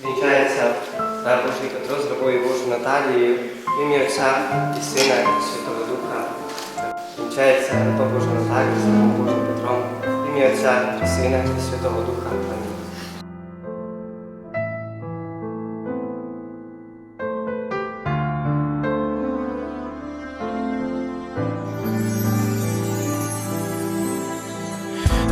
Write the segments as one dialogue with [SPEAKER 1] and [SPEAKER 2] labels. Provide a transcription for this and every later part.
[SPEAKER 1] Вінчається Божий Петро з рабою Божою Наталією, ім'я Отця і Сина і Святого Духа. Вінчається раба Божа Наталія з рабом Божим Петром, ім'я Отця і Сина і Святого Духа. Амінь.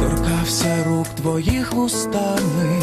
[SPEAKER 2] торкався рук твоїх вустами,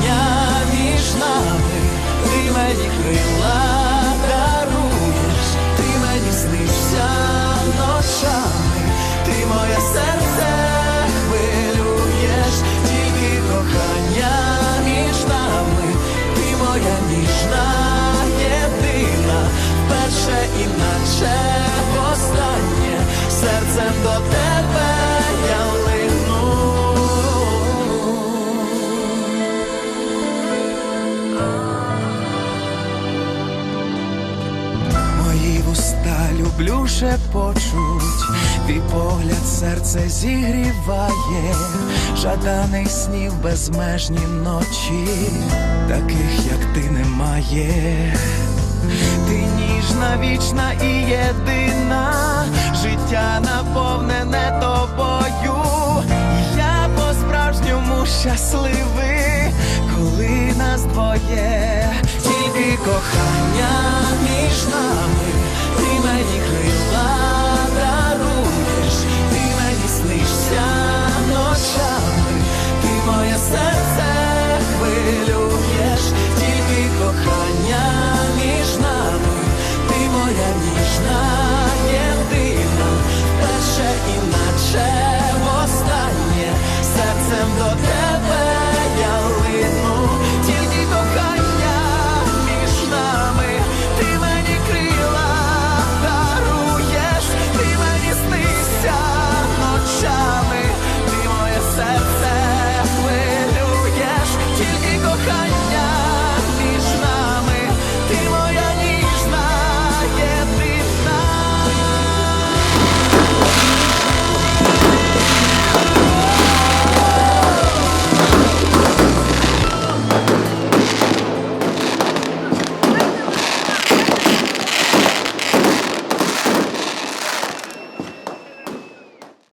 [SPEAKER 2] they love. Люблю шепочуть, твій погляд серце зігріває, жаданий снів безмежні ночі, таких як ти немає. Ти ніжна, вічна і єдина, життя наповнене тобою. Я по-справжньому щасливий, sun.